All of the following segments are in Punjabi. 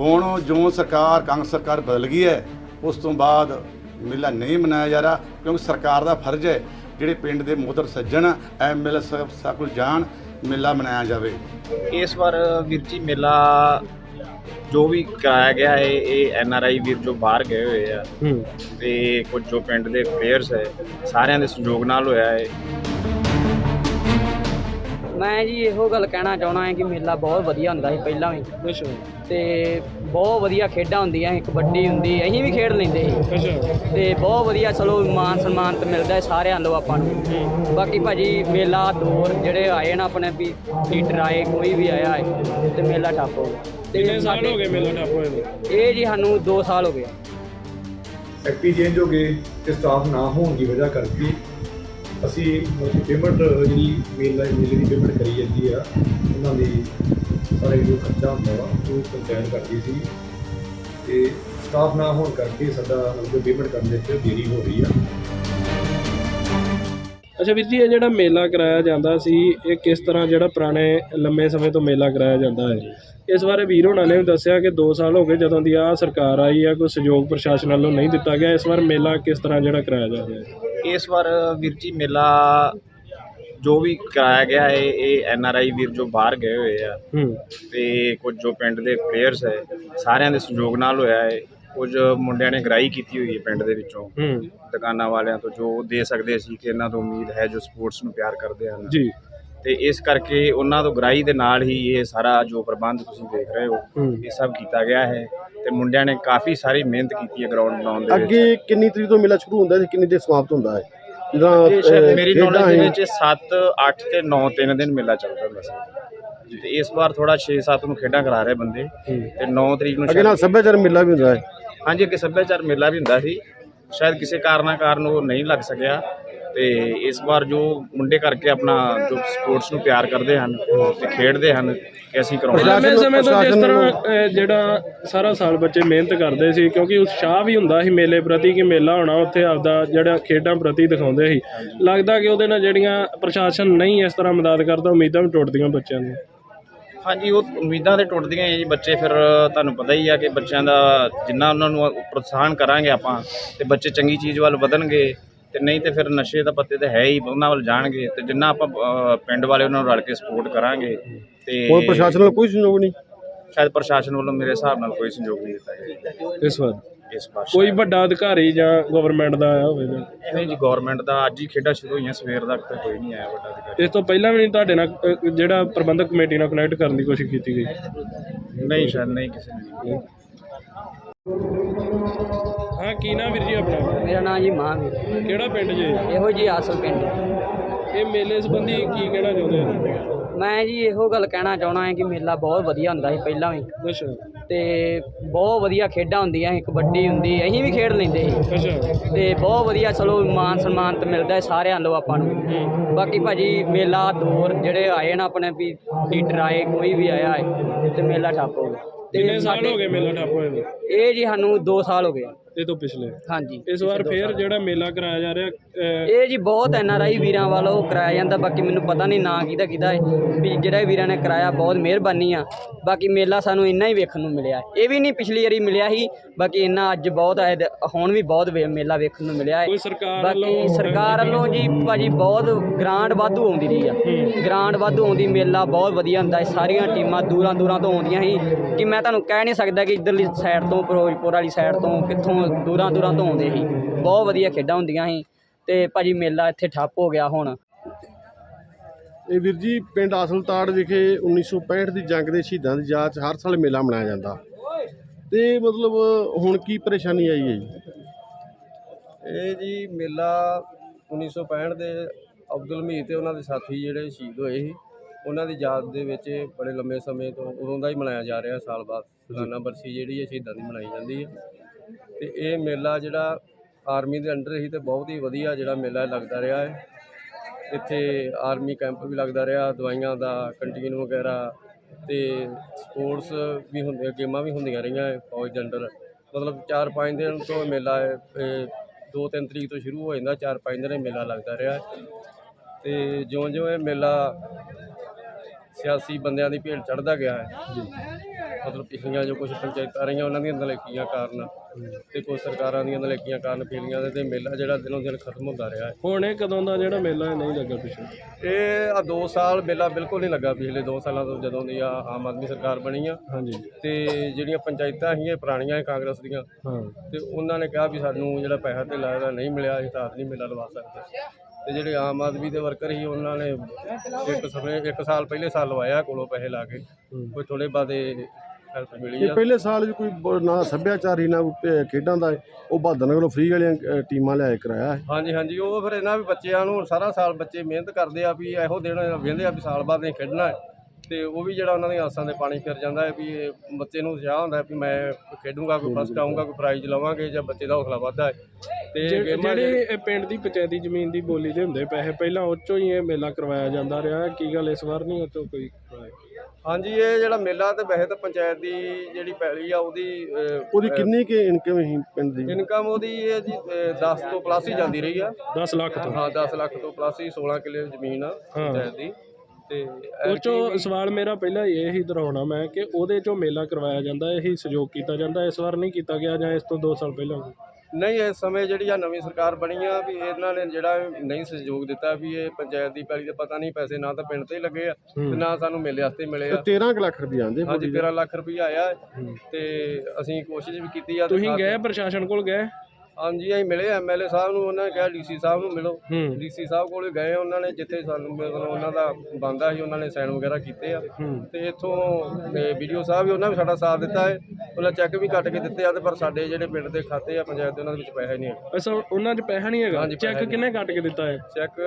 ਹੁਣ ਜੋ ਸਰਕਾਰ ਕਾਂਗਰਸ ਸਰਕਾਰ ਬਦਲ ਗਈ ਹੈ ਉਸ ਤੋਂ ਬਾਅਦ ਮੇਲਾ ਨਹੀਂ ਮਨਾਇਆ ਜਾ ਰਿਹਾ ਕਿਉਂਕਿ ਸਰਕਾਰ ਦਾ ਫਰਜ਼ ਹੈ ਜਿਹੜੇ ਪਿੰਡ ਦੇ ਮੋਦਰ ਸੱਜਣ ਐਮਐਲਏ ਸਾਹਿਬ ਸਾਹਿਬ ਕੋਲ ਜਾਣ ਮੇਲਾ ਮਨਾਇਆ ਜਾਵੇ। ਇਸ ਵਾਰ ਵੀਰ ਜੀ ਮੇਲਾ ਜੋ ਵੀ ਕਰਾਇਆ ਗਿਆ ਹੈ ਇਹ ਐਨ ਆਰ ਆਈ ਵੀਰ ਜੋ ਬਾਹਰ ਗਏ ਹੋਏ ਆ ਤੇ ਕੁਝ ਜੋ ਪਿੰਡ ਦੇ ਪਲੇਅਰਸ ਹੈ ਸਾਰਿਆਂ ਦੇ ਸਹਿਯੋਗ ਨਾਲ ਹੋਇਆ ਹੈ। ਮੈਂ ਜੀ ਇਹੋ ਗੱਲ ਕਹਿਣਾ ਚਾਹਣਾ ਹੈ ਕਿ ਮੇਲਾ ਬਹੁਤ ਵਧੀਆ ਹੁੰਦਾ ਸੀ ਪਹਿਲਾਂ ਵੀ। ਅੱਛਾ। ਤੇ ਬਹੁਤ ਵਧੀਆ ਖੇਡਾਂ ਹੁੰਦੀਆਂ ਸੀ ਕਬੱਡੀ ਹੁੰਦੀ ਅਸੀਂ ਵੀ ਖੇਡ ਲੈਂਦੇ ਸੀ। ਅੱਛਾ। ਤੇ ਬਹੁਤ ਵਧੀਆ ਚਲੋ ਮਾਨ ਸਨਮਾਨ ਤੇ ਮਿਲਦਾ ਹੈ ਸਾਰਿਆਂ ਨੂੰ ਆਪਾਂ ਨੂੰ। ਬਾਕੀ ਭਾਜੀ ਮੇਲਾ ਦੌਰ ਜਿਹੜੇ ਆਏ ਨਾ ਆਪਣੇ ਵੀ ਲੀਡਰ ਆਏ ਕੋਈ ਵੀ ਆਇਆ ਹੈ ਤੇ ਮੇਲਾ ਠੱਪ ਹੋ ਗਿਆ। ਕਿੰਨੇ ਸਾਲ ਹੋ ਗਏ ਮੇਲਾ ਠੱਪ ਹੋਏ ਨੂੰ? ਇਹ ਜੀ ਸਾਨੂੰ 2 ਸਾਲ ਹੋ ਗਏ। ਐਕਟੀ ਚੇਂਜ ਹੋ ਗਏ ਤੇ ਸਟਾਫ ਨਾ ਹੋਣ ਦੀ ਵਜ੍ਹਾ ਕਰਕੇ ਅਸੀਂ ਪੇਮੈਂਟ ਜਿਹੜੀ ਮੇਲ ਮੇਲੇ ਦੀ ਪੇਮੈਂਟ ਕਰੀ ਜਾਂਦੀ ਆ, ਉਹਨਾਂ ਦੀ ਸਾਰੇ ਜੋ ਖਰਚਾ ਹੁੰਦਾ ਵਾ, ਉਹ ਪੰਚਾਇਤ ਕਰਦੀ ਸੀ। ਤੇ ਸਟਾਫ ਨਾ ਹੋਣ ਕਰਕੇ ਸਾਡਾ ਮਤਲਬ ਪੇਮੈਂਟ ਕਰਨ ਦੇ ਵਿੱਚ ਦੇਰੀ ਹੋ ਰਹੀ ਆ। ਅੱਛਾ ਵੀਰ ਜੀ, ਇਹ ਜਿਹੜਾ ਮੇਲਾ ਕਰਾਇਆ ਜਾਂਦਾ ਸੀ, ਇਹ ਕਿਸ ਤਰ੍ਹਾਂ ਜਿਹੜਾ ਪੁਰਾਣੇ ਲੰਮੇ ਸਮੇਂ ਤੋਂ ਮੇਲਾ ਕਰਾਇਆ ਜਾਂਦਾ ਹੈ? ਇਸ ਬਾਰੇ ਵੀਰ ਹੋਣਾ ਨੇ ਵੀ ਦੱਸਿਆ ਕਿ 2 ਸਾਲ ਹੋ ਗਏ ਜਦੋਂ ਦੀ ਆ ਸਰਕਾਰ ਆਈ ਆ, ਕੋਈ ਸਹਿਯੋਗ ਪ੍ਰਸ਼ਾਸਨ ਵੱਲੋਂ ਨਹੀਂ ਦਿੱਤਾ ਗਿਆ। ਇਸ ਵਾਰ ਮੇਲਾ ਕਿਸ ਤਰ੍ਹਾਂ ਜਿਹੜਾ ਕਰਾਇਆ ਜਾ ਰਿਹਾ ਹੈ? ਇਸ ਵਾਰ ਵੀਰ ਜੀ ਮੇਲਾ ਜੋ ਵੀ ਕਰਾਇਆ ਗਿਆ ਹੈ ਇਹ ਐਨ ਆਰ ਆਈ ਵੀਰ ਜੋ ਬਾਹਰ ਗਏ ਹੋਏ ਆ। ਹੂੰ। ਤੇ ਕੁਝ ਜੋ ਪਿੰਡ ਦੇ ਪਲੇਅਰਸ ਹੈ ਸਾਰਿਆਂ ਦੇ ਸਹਿਯੋਗ ਨਾਲ ਹੋਇਆ ਹੈ। ਕੁਝ ਮੁੰਡਿਆਂ ਨੇ ਗ੍ਰਾਈ ਕੀਤੀ ਹੋਈ ਹੈ ਪਿੰਡ ਦੇ ਵਿੱਚੋਂ। ਹੂੰ। ਦੁਕਾਨਾਂ ਵਾਲਿਆਂ ਤੋਂ ਜੋ ਦੇ ਸਕਦੇ ਸੀ ਕਿ ਇਹਨਾਂ ਤੋਂ ਉਮੀਦ ਹੈ ਜੋ ਸਪੋਰਟਸ ਨੂੰ ਪਿਆਰ ਕਰਦੇ ਹਨ। ਜੀ। ਤੇ ਇਸ ਕਰਕੇ ਉਹਨਾਂ ਤੋਂ ਗ੍ਰਾਈ ਦੇ ਨਾਲ ਹੀ ਇਹ ਸਾਰਾ ਜੋ ਪ੍ਰਬੰਧ ਤੁਸੀਂ ਦੇਖ ਰਹੇ ਹੋ ਇਹ ਸਭ ਕੀਤਾ ਗਿਆ ਹੈ ਤੇ ਮੁੰਡਿਆਂ ਨੇ ਕਾਫੀ ਸਾਰੀ ਮਿਹਨਤ ਕੀਤੀ ਹੈ ਗਰਾਊਂਡ ਬਣਾਉਣ ਦੇ ਵਿੱਚ। ਅੱਗੇ ਕਿੰਨੀ ਤਰੀਕ ਤੋਂ ਮੇਲਾ ਸ਼ੁਰੂ ਹੁੰਦਾ ਹੈ ਤੇ ਕਿੰਨੀ ਦੇਰ ਸਮਾਪਤ ਹੁੰਦਾ ਹੈ? ਅਹ, ਮੇਰੀ ਨੌਲੇਜ ਦੇ। ਵਿੱਚ 7 8 ਤੇ 9 ਤਿੰਨ ਦਿਨ ਮੇਲਾ ਚੱਲਦਾ ਹੁੰਦਾ ਸੀ। ਤੇ ਇਸ ਵਾਰ ਥੋੜਾ 6 7 ਨੂੰ ਖੇਡਾਂ ਕਰਾ ਰਹੇ ਬੰਦੇ ਤੇ 9 ਤਰੀਕ ਨੂੰ ਅੱਗੇ ਨਾਲ ਸੱਭਿਆਚਾਰ ਮੇਲਾ ਵੀ ਹੁੰਦਾ ਹੈ। ਹਾਂਜੀ ਅੱਗੇ ਸੱਭਿਆਚਾਰ ਮੇਲਾ ਵੀ ਹੁੰਦਾ ਸੀ। ਸ਼ਾਇਦ ਕਿਸੇ ਕਾਰਨਾਂ ਕਾਰਨ ਉਹ ਨਹੀਂ ਲੱਗ ਸਕਿਆ। ਤੇ ਇਸ ਵਾਰ ਜੋ ਮੁੰਡੇ ਕਰਕੇ ਆਪਣਾ ਜੋ ਸਪੋਰਟਸ ਨੂੰ ਪਿਆਰ ਕਰਦੇ ਹਨ ਤੇ ਖੇਡਦੇ ਹਨ ਕਿ ਅਸੀਂ ਕਰਾਉਣਾ ਪ੍ਰਸ਼ਾਸਨ- ਸਮੇਂ ਤੋਂ ਜਿਸ ਤਰ੍ਹਾਂ ਅਹ, ਜਿਹੜਾ ਸਾਰਾ ਸਾਲ ਬੱਚੇ ਮਿਹਨਤ ਕਰਦੇ ਸੀ ਕਿਉਂਕਿ ਉਤਸ਼ਾਹ ਵੀ ਹੁੰਦਾ ਸੀ ਮੇਲੇ ਪ੍ਰਤੀ ਕਿ ਮੇਲਾ ਹੋਣਾ ਉੱਥੇ ਆਪਦਾ ਜਿਹੜਾ ਖੇਡਾਂ ਪ੍ਰਤੀ ਦਿਖਾਉਂਦੇ ਸੀ। ਲੱਗਦਾ ਕਿ ਉਹਦੇ ਨਾਲ ਜਿਹੜੀਆਂ ਪ੍ਰਸ਼ਾਸਨ ਨਹੀਂ ਇਸ ਤਰ੍ਹਾਂ ਮਦਦ ਕਰਦਾ ਉਮੀਦਾਂ ਵੀ ਟੁੱਟਦੀਆਂ ਬੱਚਿਆਂ ਦੀਆਂ। ਹਾਂਜੀ ਉਹ ਉਮੀਦਾਂ ਤੇ ਟੁੱਟਦੀਆਂ ਹੀ ਆ ਜੀ ਬੱਚੇ ਫਿਰ ਤੁਹਾਨੂੰ ਪਤਾ ਹੀ ਆ ਕਿ ਬੱਚਿਆਂ ਦਾ ਜਿੰਨਾ ਉਹਨਾਂ ਨੂੰ ਪ੍ਰੋਤਸਾਹਨ ਕਰਾਂਗੇ ਆਪਾਂ ਤੇ ਬੱਚੇ ਚੰਗੀ ਚੀਜ਼ ਵੱਲ ਵਧਣਗੇ। ਤੇ ਨਹੀਂ ਤੇ ਫਿਰ ਨਸ਼ੇ ਦਾ ਪੱਤੇ ਤੇ ਹੈ ਹੀ ਉਹਨਾਂ ਵੱਲ ਜਾਣਗੇ ਤੇ ਜਿੰਨਾ ਆਪਾਂ ਪਿੰਡ ਵਾਲੇ ਉਹਨਾਂ ਨੂੰ ਰਲ ਕੇ ਸਪੋਰਟ ਕਰਾਂਗੇ ਤੇ ਹੁਣ ਪ੍ਰਸ਼ਾਸਨ ਵੱਲੋਂ ਕੋਈ ਸਹਿਯੋਗ ਨਹੀਂ? ਸ਼ਾਇਦ ਪ੍ਰਸ਼ਾਸਨ ਵੱਲੋਂ ਮੇਰੇ ਹਿਸਾਬ ਨਾਲ ਕੋਈ ਸਹਿਯੋਗ ਨਹੀਂ ਦਿੱਤਾ ਗਿਆ ਇਸ ਵਾਰ? ਇਸ ਵਾਰ ਕੋਈ ਵੱਡਾ ਅਧਿਕਾਰੀ ਜਾਂ ਗਵਰਨਮੈਂਟ ਦਾ ਆਇਆ ਹੋਵੇ ਜਾਂ? ਨਹੀਂ ਜੀ ਗਵਰਨਮੈਂਟ ਦਾ ਅੱਜ ਹੀ ਖੇਡਾਂ ਸ਼ੁਰੂ ਹੋਈਆਂ ਸਵੇਰ ਤੱਕ ਤੇ ਕੋਈ ਨਹੀਂ ਆਇਆ ਵੱਡਾ ਅਧਿਕਾਰੀ। ਇਸ ਤੋਂ ਪਹਿਲਾਂ ਵੀ ਨਹੀਂ ਤੁਹਾਡੇ ਨਾਲ ਜਿਹੜਾ ਪ੍ਰਬੰਧਕ ਕਮੇਟੀ ਨਾਲ ਕਨੈਕਟ ਕਰਨ ਦੀ ਕੋਸ਼ਿਸ਼ ਕੀਤੀ ਗਈ? ਨਹੀਂ ਸ਼ਾਇਦ ਨਹੀਂ ਕਿਸੇ ਨੇ। ਹਾਂ ਕੀ ਨਾਮ ਵੀਰ ਜੀ ਆਪਣਾ? ਮੇਰਾ ਨਾਮ ਜੀ ਮਹਾਂਵੀਰ। ਕਿਹੜਾ ਪਿੰਡ ਜੇ? ਇਹੋ ਜੀ ਆਸਲ ਪਿੰਡ। ਇਹ ਮੇਲੇ ਸੰਬੰਧੀ ਕੀ ਕਹਿਣਾ ਚਾਹੁੰਦੇ ਹੋ? ਮੈਂ ਜੀ ਇਹੋ ਗੱਲ ਕਹਿਣਾ ਚਾਹਣਾ ਹੈ ਕਿ ਮੇਲਾ ਬਹੁਤ ਵਧੀਆ ਹੁੰਦਾ ਸੀ ਪਹਿਲਾਂ ਵੀ। ਅੱਛਾ। ਤੇ ਬਹੁਤ ਵਧੀਆ ਖੇਡਾਂ ਹੁੰਦੀਆਂ ਸੀ ਕਬੱਡੀ ਹੁੰਦੀ ਅਸੀਂ ਵੀ ਖੇਡ ਲੈਂਦੇ ਸੀ। ਅੱਛਾ। ਤੇ ਬਹੁਤ ਵਧੀਆ ਚਲੋ ਮਾਨ ਸਨਮਾਨ ਤੇ ਮਿਲਦਾ ਹੈ ਸਾਰਿਆਂ ਨੂੰ ਆਪਾਂ ਨੂੰ। ਬਾਕੀ ਭਾਜੀ ਮੇਲਾ ਦੌਰ ਜਿਹੜੇ ਆਏ ਨਾ ਆਪਣੇ ਵੀ ਲੀਡਰ ਆਏ ਕੋਈ ਵੀ ਆਇਆ ਹੈ ਤੇ ਮੇਲਾ ਠੱਪ ਹੋ ਗਿਆ। ਕਿੰਨੇ ਸਾਲ ਸਾਡੇ- ਹੋ ਗਏ ਮੇਲਾ ਠੱਪ ਹੋਏ ਨੂੰ? ਇਹ ਜੀ ਸਾਨੂੰ 2 ਸਾਲ ਹੋ ਗਏ। ਇਹ ਤੋਂ ਪਿਛਲੇ। ਹਾਂਜੀ। ਇਸ ਵਾਰ ਫੇਰ ਜਿਹੜਾ ਮੇਲਾ ਕਰਾਇਆ ਜਾ ਰਿਹਾ ਅਹ, ਇਹ ਜੀ ਬਹੁਤ ਐਨ ਆਰ ਆਈ ਵੀਰਾਂ ਵੱਲੋਂ ਕਰਾਇਆ ਜਾਂਦਾ ਬਾਕੀ ਮੈਨੂੰ ਪਤਾ ਨਹੀਂ ਨਾਂ ਕਿਹਦਾ ਕਿਹਦਾ ਹੈ ਵੀ ਜਿਹੜਾ ਇਹ ਵੀਰਾਂ ਨੇ ਕਰਾਇਆ ਬਹੁਤ ਮਿਹਰਬਾਨੀ ਆ। ਬਾਕੀ ਮੇਲਾ ਸਾਨੂੰ ਇੰਨਾ ਹੀ ਵੇਖਣ ਨੂੰ ਮਿਲਿਆ। ਇਹ ਵੀ ਨਹੀਂ ਪਿਛਲੀ ਵਾਰੀ ਮਿਲਿਆ ਸੀ ਬਾਕੀ ਇੰਨਾ ਅੱਜ ਬਹੁਤ ਹੈ ਤੇ ਹੁਣ ਵੀ ਬਹੁਤ ਵੇ- ਮੇਲਾ ਵੇਖਣ ਨੂੰ ਮਿਲਿਆ ਹੈ। ਕੋਈ ਸਰਕਾਰ ਬਾਕੀ ਵੱਲੋਂ ਸਰਕਾਰ ਵੱਲੋਂ ਜੀ ਭਾਜੀ ਬਹੁਤ ਗ੍ਰਾਂਟ ਵਾਧੂ ਆਉਂਦੀ ਰਹੀ ਆ। ਗ੍ਰਾਂਟ ਵਾਧੂ ਆਉਂਦੀ ਮੇਲਾ ਬਹੁਤ ਵਧੀਆ ਹੁੰਦਾ ਹੈ ਸਾਰੀਆਂ ਟੀਮਾਂ ਦੂਰਾਂ ਦੂਰਾਂ ਤੋਂ ਆਉਂਦੀਆਂ ਸੀ। ਕਿ ਮੈਂ ਤੁਹਾਨੂੰ ਕਹਿ ਨਹੀਂ ਸਕਦਾ ਕਿ ਇੱਧਰਲੀ ਸਾਈਡ ਤੋਂ ਫਿਰੋਜ਼ਪੁਰ ਵਾਲੀ ਸਾਈਡ ਤੋਂ ਕਿੱਥੋਂ ਦੂਰਾਂ ਦੂਰਾਂ ਤੋਂ ਆਉਂਦੇ ਸੀ। ਬਹੁਤ ਵਧੀਆ ਖੇਡਾਂ ਹੁੰਦੀਆਂ ਸੀ ਤੇ ਭਾਜੀ ਮੇਲਾ ਇੱਥੇ ਠੱਪ ਹੋ ਗਿਆ ਹੁਣ। ਇਹ ਵੀਰ ਜੀ ਪਿੰਡ ਆਸਲਤਾੜ ਵਿਖੇ 1965 ਦੀ ਜੰਗ ਦੇ ਸ਼ਹੀਦਾਂ ਦੀ ਯਾਦ 'ਚ ਹਰ ਸਾਲ ਮੇਲਾ ਮਨਾਇਆ ਜਾਂਦਾ। ਤੇ ਮਤਲਬ ਹੁਣ ਕੀ ਪਰੇਸ਼ਾਨੀ ਆਈ ਹੈ ਜੀ? ਇਹ ਜੀ ਮੇਲਾ 1965 ਦੇ ਅਬਦੁਲ ਮੀਰ ਤੇ ਉਹਨਾਂ ਦੇ ਸਾਥੀ ਜਿਹੜੇ ਸ਼ਹੀਦ ਹੋਏ ਸੀ ਉਹਨਾਂ ਦੀ ਯਾਦ ਦੇ ਵਿੱਚ ਬੜੇ ਲੰਮੇ ਸਮੇਂ ਤੋਂ ਉਦੋਂ ਦਾ ਹੀ ਮਨਾਇਆ ਜਾ ਰਿਹਾ ਸਾਲ ਬਾਅਦ। ਸਾਲਾਨਾ ਬਰਸੀ ਜਿਹੜੀ ਹੈ ਸ਼ਹੀਦਾਂ ਦੀ ਮਨਾਈ ਜਾਂਦੀ ਹੈ। ਤੇ ਇਹ ਮੇਲਾ ਜਿਹੜਾ ਆਰਮੀ ਦੇ ਅੰਡਰ ਹੀ ਤੇ ਬਹੁਤ ਹੀ ਵਧੀਆ ਜਿਹੜਾ ਮੇਲਾ ਲੱਗਦਾ ਰਿਹਾ ਹੈ। ਇੱਥੇ ਆਰਮੀ ਕੈਂਪ ਵੀ ਲੱਗਦਾ ਰਿਹਾ, ਦਵਾਈਆਂ ਦਾ ਕੰਟੀਨ ਵਗੈਰਾ ਤੇ ਸਪੋਰਟਸ ਵੀ ਹੁੰਦੇ ਗੇਮਾਂ ਵੀ ਹੁੰਦੀਆਂ ਰਹੀਆਂ ਹੈ ਫੌਜ ਦੇ ਅੰਡਰ। ਮਤਲਬ 4-5 ਦਿਨ ਤੋਂ ਇਹ ਮੇਲਾ ਹੈ ਇਹ ਦੋ ਤਿੰਨ ਤਰੀਕ ਤੋਂ ਸ਼ੁਰੂ ਹੋ ਜਾਂਦਾ, ਚਾਰ ਪੰਜ ਦਿਨ ਇਹ ਮੇਲਾ ਲੱਗਦਾ ਰਿਹਾ। ਹੈ। ਤੇ ਜਿਉਂ ਜਿਉਂ ਇਹ ਮੇਲਾ ਸਿਆਸੀ ਬੰਦਿਆਂ ਦੀ ਭੇਡ ਚੜਦਾ ਗਿਆ ਹੈ। ਮਤਲਬ ਪਿਛਲੀਆਂ ਜੋ ਕੁਝ ਪੰਚਾਇਤਾਂ ਰਹੀਆਂ ਉਹਨਾਂ ਦੀਆਂ ਨਲੇਕੀਆਂ ਕਾਰਨ ਤੇ ਕੁਝ ਸਰਕਾਰਾਂ ਦੀਆਂ ਨਲੇਕੀਆਂ ਕਾਰਨ ਫੇਲੀਆਂ ਦੇ ਤੇ ਮੇਲਾ ਜਿਹੜਾ ਦਿਨੋਂ ਦਿਨ ਖਤਮ ਹੁੰਦਾ ਰਿਹਾ ਹੈ। ਹੁਣ ਇਹ ਕਦੋਂ ਦਾ ਜਿਹੜਾ ਮੇਲਾ ਹੈ ਨਹੀਂ ਲੱਗਾ ਪਿੱਛੇ ਇਹ ਆ 2 ਸਾਲ ਮੇਲਾ ਬਿਲਕੁਲ ਨਹੀਂ ਲੱਗਾ ਪਿਛਲੇ 2 ਸਾਲਾਂ ਤੋਂ ਜਦੋਂ ਦੀ ਆ ਆਮ ਆਦਮੀ ਸਰਕਾਰ ਬਣੀ ਆ। ਹਾਂਜੀ। ਤੇ ਜਿਹੜੀਆਂ ਪੰਚਾਇਤਾਂ ਸੀ ਇਹ ਪੁਰਾਣੀਆਂ ਕਾਂਗਰਸ ਦੀਆਂ। ਹਾਂ। ਤੇ ਉਹਨਾਂ ਨੇ ਕਿਹਾ ਵੀ ਸਾਨੂੰ ਜਿਹੜਾ ਪੈਸਾ ਤੇ ਲਾਇਆ ਨਹੀਂ ਮਿਲਿਆ ਅਸੀਂ ਤਾਂ ਨਹੀਂ ਮੇਲਾ ਲਵਾ ਸਕਦੇ। ਤੇ ਜਿਹੜੇ ਆਮ ਆਦਮੀ ਦੇ ਵਰਕਰ ਸੀ ਉਹਨਾਂ ਨੇ ਇੱਕ ਸਮੇਂ ਇੱਕ ਸਾਲ ਪਹਿਲੇ ਸਾਲ ਲਵਾਇਆ ਕੋਲੋਂ ਪੈਸੇ ਲਾ ਕੇ। ਕੋਈ ਥੋੜੇ ਬਾਦੇ ਹੈਲਪ ਮਿਲੀ ਇਹ ਆ। ਪਹਿਲੇ ਸਾਲ 'ਚ ਕੋਈ ਬ- ਨਾ ਸੱਭਿਆਚਾਰੀ ਨਾ ਕੋਈ ਭੇ- ਖੇਡਾਂ ਦਾ ਉਹ ਬਹਾਦਰ ਨਗਰੋਂ ਫ੍ਰੀ ਵਾਲੀਆਂ ਅ, ਟੀਮਾਂ ਲਿਆਏ ਕਰਾਇਆ ਹੈ ਹਾਂਜੀ ਹਾਂਜੀ ਉਹ ਫਿਰ ਇਹਨਾਂ ਵੀ ਬੱਚਿਆਂ ਨੂੰ ਸਾਰਾ ਸਾਲ ਬੱਚੇ ਮਿਹਨਤ ਕਰਦੇ ਆ ਵੀ ਇਹੋ ਦਿਨ ਵੇਂਦੇ ਆ ਵੀ ਸਾਲ ਬਾਅਦ ਨਹੀਂ ਖੇਡਣਾ ਹੈ। ਤੇ ਉਹ ਵੀ ਜਿਹੜਾ ਉਹਨਾਂ ਦੀਆਂ ਆਸਾਂ ਦੇ ਪਾਣੀ ਫਿਰ ਜਾਂਦਾ ਹੈ ਵੀ ਇਹ ਬੱਚੇ ਨੂੰ ਉਤਸ਼ਾਹ ਹੁੰਦਾ ਹੈ ਵੀ ਮੈਂ ਖੇਡੂੰਗਾ ਕੋਈ ਫਸਟ ਆਊਂਗਾ ਕੋਈ ਪ੍ਰਾਈਜ਼ ਲਵਾਂਗੇ ਜਾਂ ਬੱਚੇ ਦਾ ਹੌਸਲਾ ਵੱਧਦਾ ਹੈ। ਤੇ ਜਿਹੜੇ ਗੇਮਾਂ ਜਿਹੜੇ ਇਹ ਪਿੰਡ ਦੀ ਪੰਚਾਇਤੀ ਜ਼ਮੀਨ ਦੀ ਬੋਲੀ ਦੇ ਹੁੰਦੇ ਪੈਸੇ ਪਹਿਲਾਂ ਉਹ 'ਚੋਂ ਹੀ ਇਹ ਮੇਲਾ ਕਰਵਾਇਆ ਜਾਂਦਾ ਰਿਹਾ। ਹੈ। ਕੀ ਗੱਲ ਇਸ ਵਾਰ ਨਹੀਂ ਉਹ ਕੋਈ ਕਰਵਾਇਆ? ਹਾਂਜੀ ਇਹ ਜਿਹੜਾ ਮੇਲਾ ਤੇ ਵੈਸੇ ਤਾਂ ਪੰਚਾਇਤ ਦੀ ਜਿਹੜੀ ਪੈਲੀ ਆ ਉਹਦੀ ਉਹਦੀ ਕਿੰਨੀ ਕਿ ਇਨਕਮ ਹੀ ਪਿੰਡ ਦੀ? ਇਨਕਮ ਉਹਦੀ ਇਹ ਜੀ 10 ਤੋਂ ਪਲੱਸ ਹੀ ਜਾਂਦੀ ਰਹੀ ਆ। 10 ਲੱਖ ਤੋਂ? ਹਾਂ 10 ਲੱਖ ਤੋਂ ਪਲੱਸ ਹੀ 16 ਕਿੱਲੇ ਜ਼ਮੀਨ ਆ ਪੰਚਾਇਤ ਦੀ। ਤੇ ਉਹ 'ਚੋਂ ਸਵਾਲ ਮੇਰਾ ਪਹਿਲਾਂ ਇਹ ਹੀ ਦਰਾਉਣਾ ਮੈਂ ਕਿ ਉਹਦੇ 'ਚੋਂ ਮੇਲਾ ਕਰਵਾਇਆ ਜਾਂਦਾ ਇਹੀ ਸਹਿਯੋਗ ਕੀਤਾ ਜਾਂਦਾ ਇਸ ਵਾਰ ਨਹੀਂ ਕੀਤਾ ਗਿਆ ਜਾਂ ਇਸ ਤੋਂ 2 ਸਾਲ ਪਹਿਲਾਂ? ਨਹੀਂ ਇਸ ਸਮੇਂ ਜਿਹੜੀ ਆ ਨਵੀਂ ਸਰਕਾਰ ਬਣੀ ਆ ਵੀ ਇਹਨਾਂ ਨੇ ਜਿਹੜਾ ਨਹੀਂ ਸਹਿਯੋਗ ਦਿੱਤਾ ਵੀ ਇਹ ਪੰਚਾਇਤ ਦੀ ਪੈਲੀ ਦੇ ਪਤਾ ਨਹੀਂ ਪੈਸੇ ਨਾ ਤਾਂ ਪਿੰਡ ਤੇ ਹੀ ਲੱਗੇ ਆ ਤੇ ਨਾ ਸਾਨੂੰ ਮੇਲੇ ਵਾਸਤੇ ਮਿਲੇ ਆ। 13 ਕੁ ਲੱਖ ਰੁਪਏ ਆਂਦੇ ਹਾਂਜੀ 13 ਲੱਖ ਰੁਪਈਆ ਆਇਆ ਹੈ। ਤੇ ਅਸੀਂ ਕੋਸ਼ਿਸ਼ ਵੀ ਕੀਤੀ ਆ ਤੇ ਤੁਸੀਂ ਗਏ ਪ੍ਰਸ਼ਾਸਨ ਕੋਲ ਗਏ? ਹਾਂਜੀ ਅਸੀਂ ਮਿਲੇ ਐਮਐਲਏ ਸਾਹਿਬ ਨੂੰ ਉਹਨਾਂ ਨੇ ਕਿਹਾ ਡੀਸੀ ਸਾਹਿਬ ਨੂੰ ਮਿਲੋ। ਹੂੰ। ਡੀਸੀ ਸਾਹਿਬ ਕੋਲ ਗਏ ਉਹਨਾਂ ਨੇ ਜਿੱਥੇ ਸਾਨੂੰ ਮਤਲਬ ਉਹਨਾਂ ਦਾ ਬੰਦਾ ਸੀ ਉਹਨਾਂ ਨੇ ਸਾਈਨ ਵਗੈਰਾ ਕੀਤੇ ਆ। ਹੂੰ। ਤੇ ਇੱਥੋਂ ਵੀਡੀਓ ਸਾਹਿਬ ਵੀ ਉਹਨਾਂ ਵੀ ਸਾਡਾ ਸਾਥ ਦਿੱਤਾ ਹੈ ਉਹਨਾਂ ਚੈੱਕ ਵੀ ਕੱਟ ਕੇ ਦਿੱਤੇ ਆ ਤੇ ਪਰ ਸਾਡੇ ਜਿਹੜੇ ਪਿੰਡ ਦੇ ਖਾਤੇ ਆ ਪੰਚਾਇਤ ਦੇ ਉਹਨਾਂ ਦੇ ਵਿੱਚ ਪੈਸਾ ਨਹੀਂ ਹੈ ਅਸਾ ਉਹਨਾਂ 'ਚ ਪੈਸਾ ਨਹੀਂ ਹੈਗਾ? ਹਾਂਜੀ, ਪੈਸਾ ਚੈੱਕ ਕਿੰਨੇ ਕੱਟ ਕੇ ਦਿੱਤਾ ਹੈ ਚੈੱਕ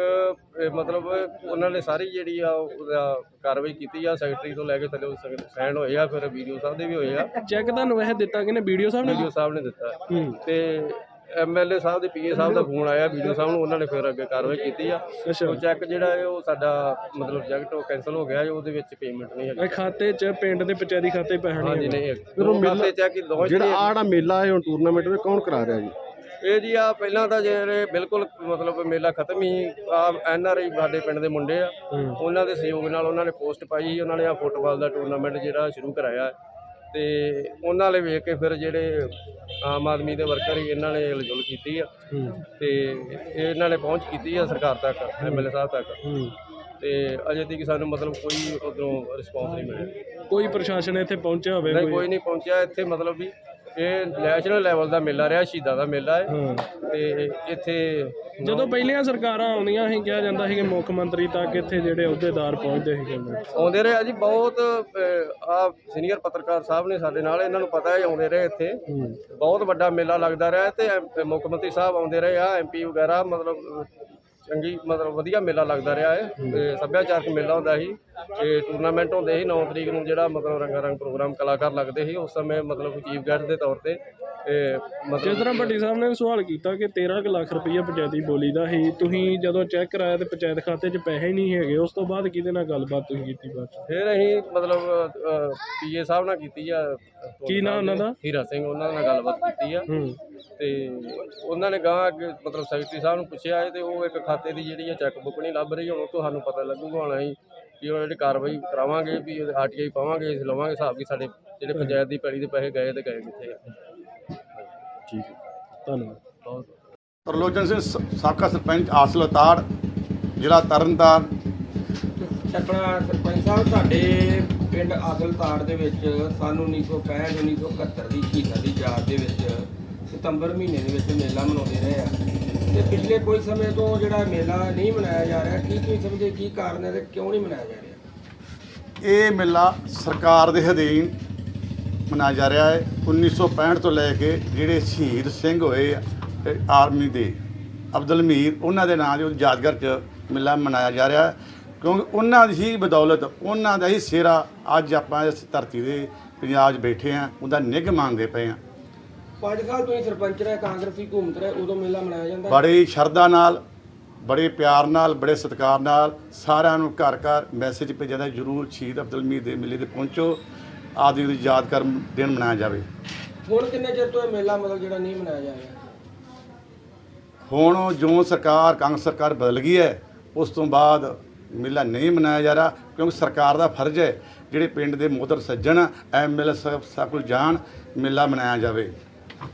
ਇਹ ਮਤਲਬ ਉਹਨਾਂ ਨੇ ਸਾਰੀ ਜਿਹੜੀ ਆ ਉਹਦਾ ਕਾਰਵਾਈ ਕੀਤੀ ਆ ਸੈਕਟਰੀ ਤੋਂ ਲੈ ਕੇ ਥੱਲੇ ਸਾਈਨ ਹੋਏ ਆ ਫਿਰ ਵੀਡੀਓ ਸਾਹਿਬ ਦੇ ਵੀ ਹੋਏ ਆ। ਚੈੱਕ ਤੁਹਾਨੂੰ ਇਹ ਦਿੱਤਾ ਕਿਨੇ ਵੀਡੀਓ ਸਾਹਿਬ ਨੇ? ਵੀਡੀਓ ਸਾਹਿਬ ਨੇ ਦਿੱਤਾ। ਹੂੰ। ਤੇ ਐਮਐਲਏ ਸਾਹਿਬ ਦੇ ਪੀਏ ਸਾਹਿਬ ਦਾ ਫੋਨ ਆਇਆ ਵੀਡੀਓ ਸਾਹਿਬ ਨੂੰ ਉਹਨਾਂ ਨੇ ਫਿਰ ਅੱਗੇ ਕਾਰਵਾਈ ਕੀਤੀ ਆ। ਉਹ ਚੈੱਕ ਜਿਹੜਾ ਹੈ ਉਹ ਸਾਡਾ ਮਤਲਬ ਰਿਜੈਕਟ ਹੋ ਕੈਨਸਲ ਹੋ ਗਿਆ ਉਹਦੇ ਵਿੱਚ ਪੇਮੈਂਟ ਨਹੀਂ ਹੈਗੀ। ਇਹ ਖਾਤੇ 'ਚ ਪਿੰਡ ਦੇ ਪੰਚਾਇਤੀ ਖਾਤੇ ਪੈਸਾ ਹਾਂਜੀ ਨਹੀਂ ਹੈਗਾ ਹੈ ਦੋ ਖਾਤੇ ਚੈੱਕ ਹੀ ਦੋਵੇਂ ਜਿਹੜਾ ਆੜਾ ਮੇਲਾ ਹੈ ਹੁਣ ਟੂਰਨਾਮੈਂਟ ਵਿੱਚ ਕੌਣ ਕਰਾ ਰਿਹਾ ਜੀ? ਇਹ ਜੀ ਆ ਪਹਿਲਾਂ ਤਾਂ ਜਿਹੜੇ ਬਿਲਕੁਲ ਮਤਲਬ ਮੇਲਾ ਖਤਮ ਹੀ ਆ ਐਨ ਆਰ ਆਈ ਸਾਡੇ ਪਿੰਡ ਦੇ ਮੁੰਡੇ ਆ। ਉਹਨਾਂ ਦੇ ਸਹਿਯੋਗ ਨਾਲ ਉਹਨਾਂ ਨੇ ਪੋਸਟ ਪਾਈ ਉਹਨਾਂ ਨੇ ਆ ਫੁੱਟਬਾਲ ਦਾ ਟੂਰਨਾਮੈਂਟ ਜਿਹੜਾ ਸ਼ੁਰੂ ਕਰਾਇਆ। ਹੈ। ਤੇ ਉਹਨਾਂ ਵਾਲੇ ਵੇਖ ਕੇ ਫਿਰ ਜਿਹੜੇ ਆਮ ਆਦਮੀ ਦੇ ਵਰਕਰ ਸੀ ਇਹਨਾਂ ਨੇ ਹਲਜੁਲ ਕੀਤੀ ਆ। ਹੂੰ। ਤੇ ਇਹਨਾਂ ਨੇ ਪਹੁੰਚ ਕੀਤੀ ਆ ਸਰਕਾਰ ਤੱਕ ਐਮਐਲਏ ਸਾਹਿਬ ਤੱਕ। ਹੂੰ। ਤੇ ਅਜੇ ਤੱਕ ਸਾਨੂੰ ਮਤਲਬ ਕੋਈ ਉਧਰੋਂ ਰਿਸਪੌਂਸ ਨਹੀਂ ਮਿਲਿਆ। ਕੋਈ ਪ੍ਰਸ਼ਾਸਨ ਇੱਥੇ ਪਹੁੰਚਿਆ ਹੋਵੇ ਨਹੀਂ ਕੋਈ ਨਹੀਂ ਪਹੁੰਚਿਆ ਇੱਥੇ ਮਤਲਬ ਵੀ ਇਹ ਨੈਸ਼ਨਲ ਲੈਵਲ ਦਾ ਮੇਲਾ ਰਿਹਾ ਸ਼ਹੀਦਾਂ ਦਾ ਮੇਲਾ ਹੈ। ਤੇ ਇੱਥੇ ਜਦੋਂ ਪਹਿਲੀਆਂ ਸਰਕਾਰਾਂ ਆਉਂਦੀਆਂ ਸੀ ਕਿਹਾ ਜਾਂਦਾ ਸੀ ਕਿ ਮੁੱਖ ਮੰਤਰੀ ਤੱਕ ਇੱਥੇ ਜਿਹੜੇ ਅਹੁਦੇਦਾਰ ਪਹੁੰਚਦੇ ਸੀ ਕਹਿੰਦੇ ਆਉਂਦੇ ਰਹੇ ਆ ਜੀ ਬਹੁਤ ਆ ਸੀਨੀਅਰ ਪੱਤਰਕਾਰ ਸਾਹਿਬ ਨੇ ਸਾਡੇ ਨਾਲ ਇਹਨਾਂ ਨੂੰ ਪਤਾ ਹੈ ਆਉਂਦੇ ਰਹੇ ਇੱਥੇ। ਬਹੁਤ ਵੱਡਾ ਮੇਲਾ ਲੱਗਦਾ ਰਿਹਾ ਤੇ ਮੁੱਖ ਮੰਤਰੀ ਸਾਹਿਬ ਆਉਂਦੇ ਰਹੇ ਆ ਐਮਪੀ ਵਗੈਰਾ ਮਤਲਬ ਚੰਗੀ ਮਤਲਬ ਵਧੀਆ ਮੇਲਾ ਲੱਗਦਾ ਰਿਹਾ ਹੈ ਤੇ ਸੱਭਿਆਚਾਰਕ ਮੇਲਾ ਹੁੰਦਾ ਸੀ ਤੇ ਟੂਰਨਾਮੈਂਟ ਹੁੰਦੇ ਸੀ 9 ਤਰੀਕ ਨੂੰ ਜਿਹੜਾ ਮਤਲਬ ਰੰਗਾ ਰੰਗ ਪ੍ਰੋਗਰਾਮ ਕਲਾਕਾਰ ਲੱਗਦੇ ਸੀ ਉਸ ਸਮੇਂ ਮਤਲਬ ਚੀਫ ਗੈਸਟ ਦੇ ਤੌਰ ਤੇ ਜਿਸ ਮਤਲਬ ਤਰ੍ਹਾਂ ਭੱਟੀ ਸਾਹਿਬ ਨੇ ਸਵਾਲ ਕੀਤਾ ਕਿ 13 ਕੁ ਲੱਖ ਰੁਪਈਆ ਪੰਚਾਇਤੀ ਬੋਲੀ ਦਾ ਸੀ ਤੁਸੀਂ ਜਦੋਂ ਚੈੱਕ ਕਰਾਇਆ ਤੇ ਪੰਚਾਇਤ ਖਾਤੇ 'ਚ ਪੈਸੇ ਹੀ ਨਹੀਂ ਹੈਗੇ ਉਸ ਤੋਂ ਬਾਅਦ ਕਿਹਦੇ ਨਾਲ ਗੱਲਬਾਤ ਤੁਸੀਂ ਕੀਤੀ ਬਾਅਦ 'ਚ? ਫਿਰ ਅਸੀਂ ਮਤਲਬ ਪੀਏ ਸਾਹਿਬ ਨਾਲ ਕੀਤੀ ਆ ਕੀ ਨਾਂ ਉਹਨਾਂ ਦਾ? ਹੀਰਾ ਸਿੰਘ ਉਹਨਾਂ ਨਾਲ ਗੱਲਬਾਤ ਕੀਤੀ ਆ ਹੂੰ ਤੇ ਉਹਨਾਂ ਨੇ ਗਾਂ ਅੱਗੇ ਮਤਲਬ ਸੈਕਟਰੀ ਸਾਹਿਬ ਨੂੰ ਪੁੱਛਿਆ ਹੈ ਤੇ ਉਹ ਇੱਕ ਖਾਤੇ ਦੀ ਜਿਹੜੀ ਹੈ ਚੈੱਕ ਬੁੱਕ ਨਹੀਂ ਲੱਭ ਰਹੀ ਹੁਣ ਉਹ ਤੁਹਾਨੂੰ ਪਤਾ ਲੱਗੂਗਾ ਹੁਣ ਅਸੀਂ ਵੀ ਉਹ ਜਿਹੜੀ ਕਾਰਵਾਈ ਕਰਾਵਾਂਗੇ ਵੀ ਆਰਟੀਆਈ ਪਾਵਾਂਗੇ ਅਸੀਂ ਲਵਾਂਗੇ ਹਿਸਾਬ ਵੀ ਸਾਡੇ ਜਿਹੜੇ ਪੰਚਾਇਤ ਦੀ ਪੈਲੀ ਦੇ ਪੈਸੇ ਗਏ ਤੇ ਗਏ ਕਿੱਥੇ ਆ। ਠੀਕ ਹੈ। ਧੰਨਵਾਦ। ਬਹੁਤ ਤਰਲੋਚਨ ਸਿੰਘ ਸ- ਸਾਬਕਾ ਸਰਪੰਚ ਆਸਲ ਤਾੜ ਜ਼ਿਲ੍ਹਾ ਤਰਨਤਾਰਨ। ਆਪਣਾ ਸਰਪੰਚ ਸਾਹਿਬ ਤੁਹਾਡੇ ਪਿੰਡ ਆਦਲਤਾੜ ਦੇ ਵਿੱਚ ਸਾਨੂੰ 1965 1971 ਦੀ ਸ਼ਹੀਦਾਂ ਦੀ ਯਾਦ ਦੇ ਵਿੱਚ ਸਤੰਬਰ ਮਹੀਨੇ ਦੇ ਵਿੱਚ ਮੇਲਾ ਮਨਾਉਂਦੇ ਰਹੇ ਆ। ਤੇ ਪਿਛਲੇ ਕੋਈ ਸਮੇਂ ਤੋਂ ਜਿਹੜਾ ਮੇਲਾ ਨਹੀਂ ਮਨਾਇਆ ਜਾ ਰਿਹਾ, ਕੀ ਤੁਸੀਂ ਸਮਝਦੇ ਕੀ ਕਾਰਨ ਹੈ ਤੇ ਕਿਉਂ ਨਹੀਂ ਮਨਾਇਆ ਜਾ ਰਿਹਾ? ਇਹ ਮੇਲਾ ਸਰਕਾਰ ਦੇ ਅਧੀਨ ਮਨਾਇਆ ਜਾ ਰਿਹਾ ਹੈ। 1965 ਤੋਂ ਲੈ ਕੇ ਜਿਹੜੇ ਸ਼ਹੀਦ ਸਿੰਘ ਹੋਏ ਆਰਮੀ ਦੇ, ਅਬਦੁਲ ਮੀਰ, ਉਹਨਾਂ ਦੇ ਨਾਂ ਦੇ ਯਾਦਗਾਰ 'ਚ ਮੇਲਾ ਮਨਾਇਆ ਜਾ ਰਿਹਾ ਕਿਉਂਕਿ ਉਹਨਾਂ ਦੀ ਹੀ ਬਦੌਲਤ, ਉਹਨਾਂ ਦਾ ਹੀ ਸਿਹਰਾ ਅੱਜ ਆਪਾਂ ਇਸ ਧਰਤੀ ਦੇ ਪੰਜਾਬ 'ਚ ਬੈਠੇ ਆ ਉਹਦਾ ਨਿੱਘ ਮੰਗਦੇ ਪਏ ਆ ਪੰਜ ਸਾਲ ਤੁਸੀਂ ਸਰਪੰਚ ਰਹੇ ਕਾਂਗਰਸੀ ਹਕੂਮਤ ਰਹੇ ਉਦੋਂ ਮੇਲਾ ਮਨਾਇਆ ਜਾਂਦਾ ਬੜੀ ਸ਼ਰਧਾ ਨਾਲ ਬੜੇ ਪਿਆਰ ਨਾਲ ਬੜੇ ਸਤਿਕਾਰ ਨਾਲ ਸਾਰਿਆਂ ਨੂੰ ਘਰ ਘਰ ਮੈਸੇਜ ਭੇਜਿਆ ਜਾਂਦਾ ਜਰੂਰ ਸ਼ਹੀਦ ਅਬਦੁਲ ਮੀਰ ਦੇ ਮੇਲੇ ਤੇ ਪਹੁੰਚੋ ਆਦਿ ਦੀ ਯਾਦਗਾਰ ਦਿਨ ਮਨਾਇਆ ਜਾਵੇ। ਹੁਣ ਕਿੰਨੇ ਚਿਰ ਤੋਂ ਇਹ ਮੇਲਾ ਮਤਲਬ ਜਿਹੜਾ ਨਹੀਂ ਮਨਾਇਆ ਜਾ ਰਿਹਾ? ਹੁਣ ਜੋ ਸਰਕਾਰ ਕਾਂਗਰਸ ਸਰਕਾਰ ਬਦਲ ਗਈ ਹੈ ਉਸ ਤੋਂ ਬਾਅਦ ਮੇਲਾ ਨਹੀਂ ਮਨਾਇਆ ਜਾ ਰਿਹਾ ਕਿਉਂਕਿ ਸਰਕਾਰ ਦਾ ਫਰਜ਼ ਹੈ ਜਿਹੜੇ ਪਿੰਡ ਦੇ ਮੋਦਰ ਸੱਜਣ ਐਮਐਲਏ ਸਾਹਿਬ ਸਾਹਿਬ ਕੋਲ ਜਾਣ ਮੇਲਾ ਮਨਾਇਆ ਜਾਵੇ।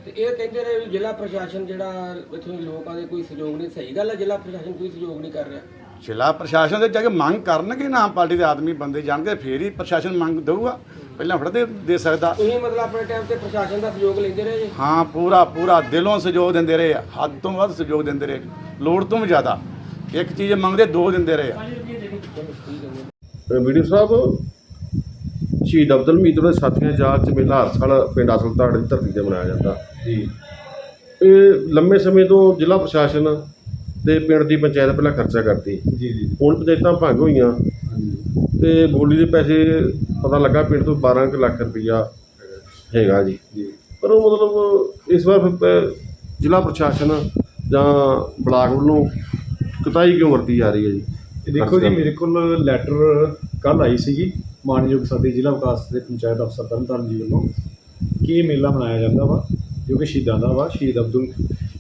ਤੇ ਇਹ ਕਹਿੰਦੇ ਰਹੇ ਵੀ ਜ਼ਿਲ੍ਹਾ ਪ੍ਰਸ਼ਾਸਨ ਜਿਹੜਾ ਇੱਥੋਂ ਲੋਕਾਂ ਦੇ ਕੋਈ ਸਹਿਯੋਗ ਨਹੀਂ ਸਹੀ ਗੱਲ ਹੈ ਜ਼ਿਲ੍ਹਾ ਪ੍ਰਸ਼ਾਸਨ ਕੋਈ ਸਹਿਯੋਗ ਨਹੀਂ ਕਰ ਰਿਹਾ। ਜ਼ਿਲ੍ਹਾ ਪ੍ਰਸ਼ਾਸਨ ਦੇ ਜਾ ਕੇ ਮੰਗ ਕਰਨਗੇ ਨਾ ਪਾਰਟੀ ਦੇ ਆਦਮੀ ਬੰਦੇ ਜਾਣਗੇ ਫੇਰ ਹੀ ਪ੍ਰਸ਼ਾਸਨ ਮੰਗ ਦੇਊਗਾ। ਪਹਿਲਾਂ ਥੋੜ੍ਹਾ ਦੇ ਦੇ ਸਕਦਾ। ਤੁਸੀਂ ਮਤਲਬ ਆਪਣੇ ਟਾਈਮ ਤੇ ਪ੍ਰਸ਼ਾਸਨ ਦਾ ਸਹਿਯੋਗ ਲੈਂਦੇ ਰਹੇ ਜੀ? ਹਾਂ ਪੂਰਾ ਪੂਰਾ ਦਿਲੋਂ ਸਹਿਯੋਗ ਦਿੰਦੇ ਰਹੇ ਆ। ਹੱਦ ਤੋਂ ਵੱਧ ਸਹਿਯੋਗ ਦਿੰਦੇ ਰਹੇ। ਲੋੜ ਤੋਂ ਵੀ ਜ਼ਿਆਦਾ। ਇੱਕ ਚੀਜ਼ ਮੰਗਦੇ ਦੋ ਦਿੰਦੇ ਰਹੇ ਆ। ਵੀਡੀਓ ਸਾਹਿਬ ਸ਼ਹੀਦ ਅਬਦੁਲ ਮੀਤ ਦੇ ਸਾਥੀਆਂ ਯਾਦ 'ਚ ਮੇਲਾ ਹਰ ਸਾਲ ਪਿੰਡ ਅਸਲਤਾੜ ਦੀ ਧਰਤੀ ਤੇ ਮਨਾਇਆ ਜਾਂਦਾ। ਜੀ। ਇਹ ਲੰਮੇ ਸਮੇਂ ਤੋਂ ਜ਼ਿਲ੍ਹਾ ਪ੍ਰਸ਼ਾਸਨ ਤੇ ਪਿੰਡ ਦੀ ਪੰਚਾਇਤ ਪਹਿਲਾਂ ਖਰਚਾ ਕਰਦੀ ਜੀ ਜੀ ਹੁਣ ਪੰਚਾਇਤਾਂ ਭੰਗ ਹੋਈਆਂ। ਤੇ ਬੋਲੀ ਦੇ ਪੈਸੇ ਪਤਾ ਲੱਗਾ ਪਿੰਡ ਤੋਂ 12 ਕੁ ਲੱਖ ਰੁਪਈਆ ਹੈਗਾ ਜੀ। ਪਰ ਉਹ ਮਤਲਬ ਇਸ ਵਾਰ ਫਿਰ ਪ- ਜ਼ਿਲ੍ਹਾ ਪ੍ਰਸ਼ਾਸਨ ਜਾਂ ਬਲਾਕ ਵੱਲੋਂ ਕੁਤਾਹੀ ਕਿਉਂ ਵਰਤੀ ਜਾ ਰਹੀ ਹੈ ਜੀ? ਇਹ ਦੇਖੋ ਜੀ ਮੇਰੇ ਕੋਲ ਲੈਟਰ ਕੱਲ ਆਈ ਸੀਗੀ। ਮਾਨਯੋਗ ਸਾਡੇ ਜ਼ਿਲ੍ਹਾ ਵਿਕਾਸ ਦੇ ਪੰਚਾਇਤ ਅਫਸਰ ਤਰਨਤਾਰਨ ਜੀ ਵੱਲੋਂ ਕਿ ਇਹ ਮੇਲਾ ਮਨਾਇਆ ਜਾਂਦਾ ਵਾ ਜੋ ਕਿ ਸ਼ਹੀਦਾਂ ਦਾ ਵਾ ਸ਼ਹੀਦ ਅਬਦੁਲ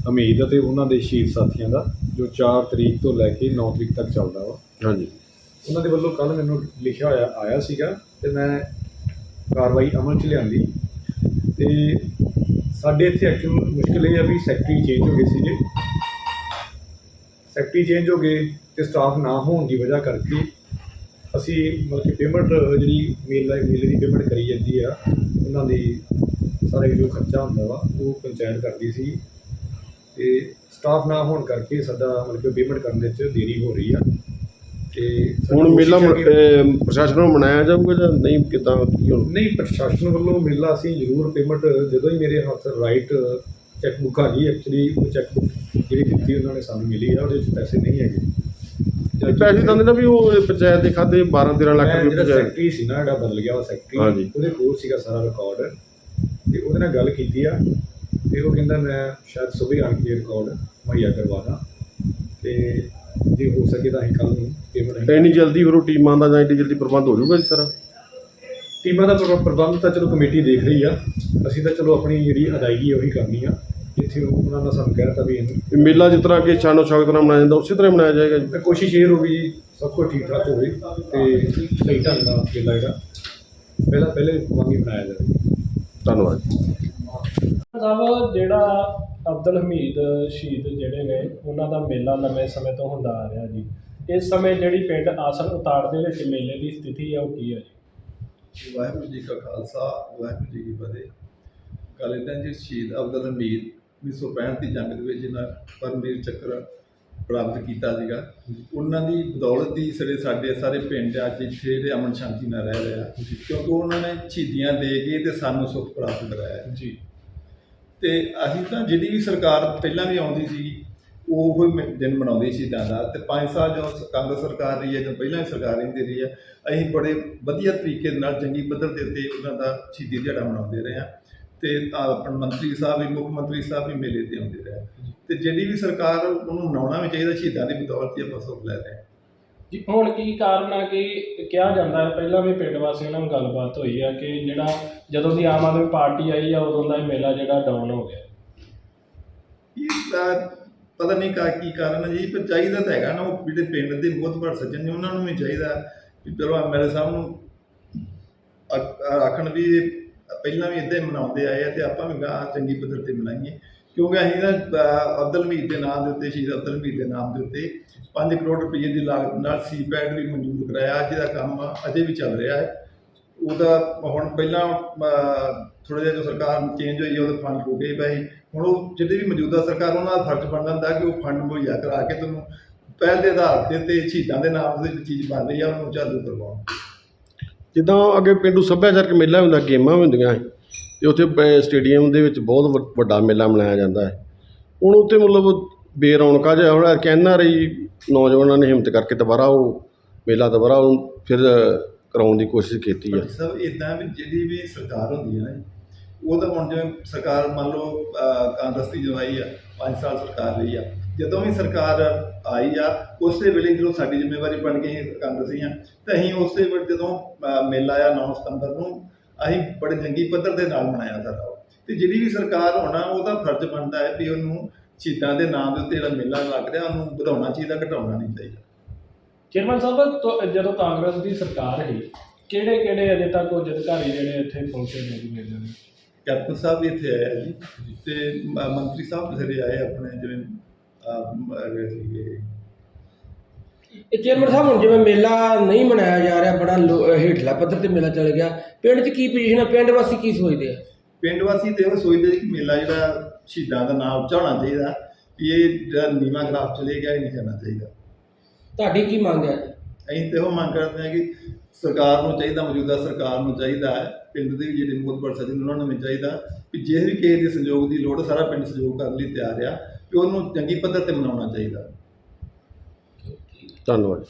ਹਮੀਦ ਅਤੇ ਉਹਨਾਂ ਦੇ ਸ਼ਹੀਦ ਸਾਥੀਆਂ ਦਾ ਜੋ 4 ਤਰੀਕ ਤੋਂ ਲੈ ਕੇ 9 ਤਰੀਕ ਤੱਕ ਚੱਲਦਾ ਵਾ। ਹਾਂਜੀ। ਉਹਨਾਂ ਦੇ ਵੱਲੋਂ ਕੱਲ ਮੈਨੂੰ ਲਿਖਿਆ ਹੋਇਆ ਆਇਆ ਸੀਗਾ ਤੇ ਮੈਂ ਕਾਰਵਾਈ ਅਮਲ 'ਚ ਲਿਆਂਦੀ। ਤੇ ਸਾਡੇ ਇੱਥੇ ਐਕਚੁਅਲ ਮੁਸ਼ਕਿਲ ਇਹ ਆ ਵੀ ਸੈਕਟਰੀ ਚੇਂਜ ਹੋ ਗਏ ਸੀਗੇ। ਸੈਕਟਰੀ ਚੇਂਜ ਹੋ ਗਏ ਤੇ ਸਟਾਫ ਨਾ ਹੋਣ ਦੀ ਵਜ੍ਹਾ ਕਰਕੇ ਅਸੀਂ ਮਤਲਬ ਕਿ ਪੇਮੈਂਟ ਜਿਹੜੀ ਮੇਲਾ ਮੇਲੇ ਦੀ ਪੇਮੈਂਟ ਕਰੀ ਜਾਂਦੀ ਆ ਉਹਨਾਂ ਦੀ ਸਾਰੇ ਜੋ ਖਰਚਾ ਹੁੰਦਾ ਵਾ ਉਹ ਪੰਚਾਇਤ ਕਰਦੀ ਸੀ। ਤੇ ਸਟਾਫ ਨਾ ਹੋਣ ਕਰਕੇ ਸਾਡਾ ਮਤਲਬ ਕਿ ਪੇਮੈਂਟ ਕਰਨ ਦੇ ਵਿੱਚ ਦੇਰੀ ਹੋ ਰਹੀ ਆ। ਤੇ ਸਾਡੀ ਹੁਣ ਮੇਲਾ ਕੋਸ਼ਿਸ਼ ਹੈ ਕਿ- ਅਹ, ਪ੍ਰਸ਼ਾਸਨ ਵੱਲੋਂ ਮਨਾਇਆ ਜਾਊਗਾ ਜਾਂ ਨਹੀਂ ਕਿਦਾਂ ਕੀ ਹੁਣ? ਨਹੀਂ ਪ੍ਰਸ਼ਾਸਨ ਵੱਲੋਂ ਮੇਲਾ ਅਸੀਂ ਜ਼ਰੂਰ ਪੇਮੈਂਟ ਜਦੋਂ ਹੀ ਮੇਰੇ ਹੱਥ ਰਾਈਟ ਚੈੱਕ ਬੁੱਕ ਆ ਗਈ ਐਕਚੁਅਲੀ ਉਹ ਚੈੱਕ ਬੁੱਕ ਜਿਹੜੀ ਦਿੱਤੀ ਉਹਨਾਂ ਨੇ ਸਾਨੂੰ ਮਿਲੀ ਆ ਉਹਦੇ ਵਿੱਚ ਪੈਸੇ ਨਹੀਂ ਹੈਗੇ। ਪੈਸੇ ਦਿੰਦੇ ਨਾ ਵੀ ਉਹ ਪੰਚਾਇਤ ਦੇ ਖਾਤੇ 12 13 ਲੱਖ ਰੁਪਏ ਜਿਹੜਾ ਪੰਚਾਇਤ। ਸੈਕਟਰੀ ਸੀ ਨਾ ਜਿਹੜਾ ਬਦਲ ਗਿਆ ਉਹ ਸੈਕਟਰੀ। ਉਹਦੇ ਕੋਲ ਸੀਗਾ ਸਾਰਾ ਰਿਕਾਰਡ ਤੇ ਉਹਦੇ ਨਾਲ ਗੱਲ ਕੀਤੀ ਆ ਤੇ ਉਹ ਕਹਿੰਦਾ ਮੈਂ ਸ਼ਾਇਦ ਸਵੇਰੇ ਆਣ ਕੇ ਰਿਕਾਰਡ ਮੁਹੱਈਆ ਕਰਵਾ ਦਾਂ ਤੇ ਜੇ ਹੋ ਸਕੇ ਤਾਂ ਅਸੀਂ ਕੱਲ ਨੂੰ ਪੇਮੈਂਟ ਇੰਨੀ ਜਲਦੀ ਫਿਰ ਉਹ ਟੀਮਾਂ ਦਾ ਜਾਂ ਇੰਨੀ ਜਲਦੀ ਪ੍ਰਬੰਧ ਹੋ ਜਾਊਗਾ ਜੀ ਸਾਰਾ? ਟੀਮਾਂ ਦਾ ਪ੍ਰ- ਪ੍ਰਬੰਧ ਤਾਂ ਚਲੋ ਕਮੇਟੀ ਦੇਖ ਰਹੀ ਆ। ਅਸੀਂ ਤਾਂ ਚਲੋ ਆਪਣੀ ਜਿਹੜੀ ਅਦਾਇਗੀ ਉਹੀ ਕਰਨੀ ਆ। ਜਿੱਥੇ ਉਹਨਾਂ ਨੇ ਸਾਨੂੰ ਕਹਿ ਦਿੱਤਾ ਵੀ ਇਹਨੂੰ ਇਹ ਮੇਲਾ ਜਿਸ ਤਰ੍ਹਾਂ ਕਿ ਸ਼ਾਨੋ ਸ਼ੌਕਤ ਨਾਲ ਮਨਾਇਆ ਜਾਂਦਾ ਉਸੇ ਤਰ੍ਹਾਂ ਹੀ ਮਨਾਇਆ ਜਾਏਗਾ ਜੀ। ਤਾਂ ਕੋਸ਼ਿਸ਼ ਇਹ ਹੋਊਗੀ ਜੀ ਸਭ ਕੁਝ ਠੀਕ ਠਾਕ ਹੋਵੇ ਤੇ ਸਹੀ ਢੰਗ ਨਾਲ ਮੇਲਾ ਜਿਹੜਾ ਪਹਿਲਾਂ ਪਹਿਲੇ ਵਾਂਗ ਹੀ ਬਣਾਇਆ ਜਾਵੇ। ਧੰਨਵਾਦ ਸਾਹਿਬ ਜਿਹੜਾ ਅਬਦੁਲ ਹਮੀਦ ਸ਼ਹੀਦ ਜਿਹੜੇ ਨੇ ਉਹਨਾਂ ਦਾ ਮੇਲਾ ਲੰਮੇ ਸਮੇਂ ਤੋਂ ਹੁੰਦਾ ਆ ਰਿਹਾ ਜੀ। ਇਸ ਸਮੇਂ ਜਿਹੜੀ ਪਿੰਡ ਆਸਨ ਉਤਾੜ ਦੇ ਵਿੱਚ ਮੇਲੇ ਦੀ ਸਥਿਤੀ ਹੈ ਉਹ ਕੀ ਹੈ ਜੀ? ਵਾਹਿਗੁਰੂ ਜੀ ਕਾ ਖਾਲਸਾ ਵਾਹਿਗੁਰੂ ਜੀ ਕੀ ਫਤਿਹ। ਕੱਲ੍ਹ ਇੱਦਾਂ ਜੀ ਸ਼ਹੀਦ ਅਬਦੁਲ ਹਮੀਦ 1965 ਦੀ ਜੰਗ ਦੇ ਵਿੱਚ ਜਿਹਨਾਂ ਪਰਮਵੀਰ ਚੱਕਰ ਪ੍ਰਾਪਤ ਕੀਤਾ ਸੀਗਾ ਉਹਨਾਂ ਦੀ ਬਦੌਲਤ ਹੀ ਸਾਡੇ ਸਾਡੇ ਸਾਰੇ ਪਿੰਡ ਅੱਜ ਇੱਥੇ ਜਿਹੜੇ ਅਮਨ ਸ਼ਾਂਤੀ ਨਾਲ ਰਹਿ ਰਹੇ ਕਿਉਂਕਿ ਉਹਨਾਂ ਨੇ ਸ਼ਹੀਦੀਆਂ ਦੇ ਕੇ ਤੇ ਸਾਨੂੰ ਸੁੱਖ ਪ੍ਰਾਪਤ ਕਰਾਇਆ। ਜੀ। ਤੇ ਅਸੀਂ ਤਾਂ ਜਿਹੜੀ ਵੀ ਸਰਕਾਰ ਪਹਿਲਾਂ ਵੀ ਆਉਂਦੀ ਸੀ ਉਹ ਹੀ ਦਿਨ ਮਨਾਉਂਦੀ ਸੀ ਦਾ ਤੇ 5 ਸਾਲ ਜੋ ਕਾਂਗਰਸ ਸਰਕਾਰ ਰਹੀ ਹੈ ਜਾਂ ਪਹਿਲਾਂ ਵੀ ਸਰਕਾਰ ਰਹਿੰਦੀ ਰਹੀ ਹੈ ਅਸੀਂ ਬੜੇ ਵਧੀਆ ਤਰੀਕੇ ਦੇ ਨਾਲ ਚੰਗੀ ਪੱਧਰ ਦੇ ਉੱਤੇ ਉਹਨਾਂ ਦਾ ਸ਼ਹੀਦੀ ਦਿਹਾੜਾ ਮਨਾਉਂਦੇ ਰਹੇ ਹਾਂ। ਤੇ ਤਾਂ ਆਪਣ ਮੰਤਰੀ ਸਾਹਿਬ ਵੀ ਮੁੱਖ ਮੰਤਰੀ ਸਾਹਿਬ ਵੀ ਮੇਲੇ ਤੇ ਆਉਂਦੇ ਰਹੇ। ਤੇ ਜਿਹੜੀ ਵੀ ਸਰਕਾਰ ਉਹਨੂੰ ਮਨਾਉਣਾ ਵੀ ਚਾਹੀਦਾ ਸ਼ਹੀਦਾਂ ਦੀ ਬਦੌਲਤ ਹੀ ਆਪਾਂ ਸੁੱਖ ਲੈ ਰਹੇ ਜੀ ਹੁਣ ਕੀ ਕਾਰਨ ਆ ਕਿ ਕਿਹਾ ਜਾਂਦਾ ਹੈ ਪਹਿਲਾਂ ਵੀ ਪਿੰਡ ਵਾਸੀਆਂ ਨਾਲ ਗੱਲਬਾਤ ਹੋਈ ਆ ਕਿ ਜਿਹੜਾ ਜਦੋਂ ਦੀ ਆਮ ਆਦਮੀ ਪਾਰਟੀ ਆਈ ਆ ਉਦੋਂ ਦਾ ਇਹ ਮੇਲਾ ਜਿਹੜਾ ਡਾਊਨ ਹੋ ਗਿਆ। ਇਹ ਤਾਂ ਪਤਾ ਨਹੀਂ ਕਾ ਕੀ ਕਾਰਨ ਹੈ ਜੀ ਪਰ ਚਾਹੀਦਾ ਤਾਂ ਹੈਗਾ ਨਾ ਉਹ ਜਿਹੜੇ ਪਿੰਡ ਦੇ ਮੁੱਤਬਰ ਸੱਜਣ ਨੇ ਉਹਨਾਂ ਨੂੰ ਵੀ ਚਾਹੀਦਾ ਵੀ ਚਲੋ ਐਮਐਲਏ ਸਾਹਿਬ ਨੂੰ ਆਖ- ਆਖਣ ਵੀ ਪਹਿਲਾਂ ਵੀ ਇਦਾਂ ਹੀ ਮਨਾਉਂਦੇ ਆਏ ਆ ਤੇ ਆਪਾਂ ਵੀ ਗਾਂ ਚੰਗੀ ਪੱਧਰ ਤੇ ਮਨਾਈਏ। ਕਿਉਂਕਿ ਅਸੀਂ ਨਾ ਅਬਦੁਲ ਹਮੀਦ ਦੇ ਨਾਮ ਦੇ ਉੱਤੇ, ਸ਼ਹੀਦ ਅਬਦੁਲ ਹਮੀਦ ਦੇ ਨਾਮ ਦੇ ਉੱਤੇ 5 ਕਰੋੜ ਰੁਪਏ ਦੀ ਲਾਗਤ ਨਾਲ ਸੀਪੈਡ ਵੀ ਮਨਜ਼ੂਰ ਕਰਾਇਆ। ਜਿਹਦਾ ਕੰਮ ਅਜੇ ਵੀ ਚੱਲ ਰਿਹਾ ਹੈ। ਉਹਦਾ ਹੁਣ ਪਹਿਲਾਂ ਥੋੜਾ ਜਿਹਾ ਜੋ ਸਰਕਾਰ ਚੇਂਜ ਹੋਈ ਹੈ, ਉਹਦੇ ਫੰਡ ਹੋ ਗਏ ਪਏ ਸੀ। ਹੁਣ ਉਹ ਜਿਹੜੀ ਵੀ ਮੌਜੂਦਾ ਸਰਕਾਰ, ਉਹਨਾਂ ਦਾ ਫਰਜ਼ ਬਣਦਾ ਹੁੰਦਾ ਕਿ ਉਹ ਫੰਡ ਮੁਹੱਈਆ ਕਰਾ ਕੇ ਤੁਹਾਨੂੰ ਪਹਿਲ ਦੇ ਆਧਾਰ ਤੇ ਤੇ ਸ਼ਹੀਦਾਂ ਦੇ ਨਾਮ ਦੇ ਚੀਜ਼ ਬਣ ਰਹੀ ਆ, ਉਹਨੂੰ ਚਾਲੂ ਕਰਵਾਉਣ। ਜਿੱਦਾਂ ਅੱਗੇ ਪਿੰਡੂ ਸੱਭਿਆਚਾਰਕ ਮੇਲਾ ਹੁੰਦਾ ਗੇਮਾਂ ਵੀ ਹੁੰਦੀਆਂ ਸੀ ਤੇ ਉੱਥੇ ਪ- ਸਟੇਡੀਅਮ ਦੇ ਵਿੱਚ ਬਹੁਤ ਵ ਵੱਡਾ ਮੇਲਾ ਮਨਾਇਆ ਜਾਂਦਾ ਹੈ। ਹੁਣ ਉੱਥੇ ਮਤਲਬ ਬੇਰੌਣਕਾਂ ਜਿਹਾ ਹੁਣ ਐਨ ਆਰ ਆਈ ਨੌਜਵਾਨਾਂ ਨੇ ਹਿੰਮਤ ਕਰਕੇ ਦੁਬਾਰਾ ਉਹ ਮੇਲਾ ਦੁਬਾਰਾ ਉਹ ਫਿਰ ਕਰਾਉਣ ਦੀ ਕੋਸ਼ਿਸ਼ ਕੀਤੀ ਹੈ ਸਰ ਇੱਦਾਂ ਵੀ ਜਿਹੜੀ ਵੀ ਸਰਕਾਰ ਹੁੰਦੀ ਹੈ ਨਾ ਜੀ, ਉਹ ਤਾਂ ਹੁਣ ਜਿਵੇਂ ਸਰਕਾਰ ਮੰਨ ਲਓ ਕਾਂਗਰਸ ਦੀ ਜਵਾਈ ਆ ਪੰਜ ਸਾਲ ਸਰਕਾਰ ਰਹੀ ਆ ਜਦੋਂ ਵੀ ਸਰਕਾਰ ਆਈ ਆ ਉਸੇ ਵੇਲੇ ਜਦੋਂ ਸਾਡੀ ਜ਼ਿੰਮੇਵਾਰੀ ਬਣ ਗਈ ਅਸੀਂ ਕਾਂਗਰਸੀ ਆ ਤਾਂ ਅਸੀਂ ਉਸੇ ਵੇਲੇ ਜਦੋਂ ਮੇਲਾ ਆ 9 ਸਤੰਬਰ ਨੂੰ ਅਸੀਂ ਬੜੇ ਜੰਗੀ ਪੱਧਰ ਦੇ ਨਾਲ ਮਨਾਇਆ ਸਾਡਾ ਉਹ। ਤੇ ਜਿਹੜੀ ਵੀ ਸਰਕਾਰ ਹੋਣਾ ਉਹਦਾ ਫਰਜ਼ ਬਣਦਾ ਹੈ ਵੀ ਉਹਨੂੰ ਸ਼ਹੀਦਾਂ ਦੇ ਨਾਮ ਦੇ ਉੱਤੇ ਜਿਹੜਾ ਮੇਲਾ ਲੱਗ ਰਿਹਾ ਉਹਨੂੰ ਵਧਾਉਣਾ ਚਾਹੀਦਾ ਘਟਾਉਣਾ ਨਹੀਂ ਚਾਹੀਦਾ ਚੇਅਰਮੈਨ ਸਾਹਿਬ ਜਦੋਂ ਕਾਂਗਰਸ ਦੀ ਸਰਕਾਰ ਸੀ ਕਿਹੜੇ ਕਿਹੜੇ ਅਜੇ ਤੱਕ ਉੱਚ ਅਧਿਕਾਰੀ ਜਿਹੜੇ ਇੱਥੇ ਪਹੁੰਚੇ ਨੇ ਜੀ ਮੇਲੇ ਨੂੰ ਕੈਪਟਨ ਸਾਹਿਬ ਵੀ ਇੱਥੇ ਆਏ ਆ ਜੀ ਤੇ ਮੰਤਰੀ ਸਾਹਿਬ ਬਥੇਰੇ ਆਏ ਆਪਣੇ ਜਿਵੇਂ ਇਹ ਚੇਅਰਮੈਨ ਸਾਹਿਬ ਹੁਣ ਜਿਵੇਂ ਮੇਲਾ ਨਹੀਂ ਮਨਾਇਆ ਜਾ ਰਿਹਾ ਬੜਾ ਲੋ- ਹੇਠਲਾ ਪੱਧਰ ਤੇ ਮੇਲਾ ਚੱਲ ਗਿਆ। ਪਿੰਡ 'ਚ ਕੀ ਪੋਜੀਸ਼ਨ ਹੈ ਪਿੰਡ ਵਾਸੀ ਕੀ ਸੋਚਦੇ ਆ? ਪਿੰਡ ਵਾਸੀ ਤੇ ਉਹ ਸੋਚਦੇ ਸੀ ਕਿ ਮੇਲਾ ਜਿਹੜਾ ਸ਼ਹੀਦਾਂ ਦਾ ਨਾਮ ਉੱਚਾ ਹੋਣਾ ਚਾਹੀਦਾ ਵੀ ਇਹ ਜਿਹੜਾ ਨੀਵਾਂ ਗ੍ਰਾਫ ਚਲੇ ਗਿਆ ਇਹ ਨਹੀਂ ਕਰਨਾ ਚਾਹੀਦਾ। ਤੁਹਾਡੀ ਕੀ ਮੰਗ ਹੈ? ਅਸੀਂ ਤੇ ਉਹ ਮੰਗ ਕਰਦੇ ਹਾਂ ਕਿ ਸਰਕਾਰ ਨੂੰ ਚਾਹੀਦਾ ਮੌਜੂਦਾ ਸਰਕਾਰ ਨੂੰ ਚਾਹੀਦਾ ਹੈ। ਪਿੰਡ ਦੇ ਵੀ ਜਿਹੜੇ ਮੁਤਬਰ ਸੱਜਣ ਉਹਨਾਂ ਨੂੰ ਵੀ ਚਾਹੀਦਾ ਕਿ ਜੇ ਵੀ ਕਿਸੇ ਦੇ ਸਹਿਯੋਗ ਦੀ ਲੋੜ ਸਾਰਾ ਪਿੰਡ ਸਹਿਯੋਗ ਕਰਨ ਲਈ ਤਿਆਰ ਆ। ਕਿ ਉਹਨੂੰ ਚੰਗੀ ਪੱਧਰ ਤੇ ਮਨਾਉਣਾ ਚਾਹੀਦਾ। ਧੰਨਵਾਦ।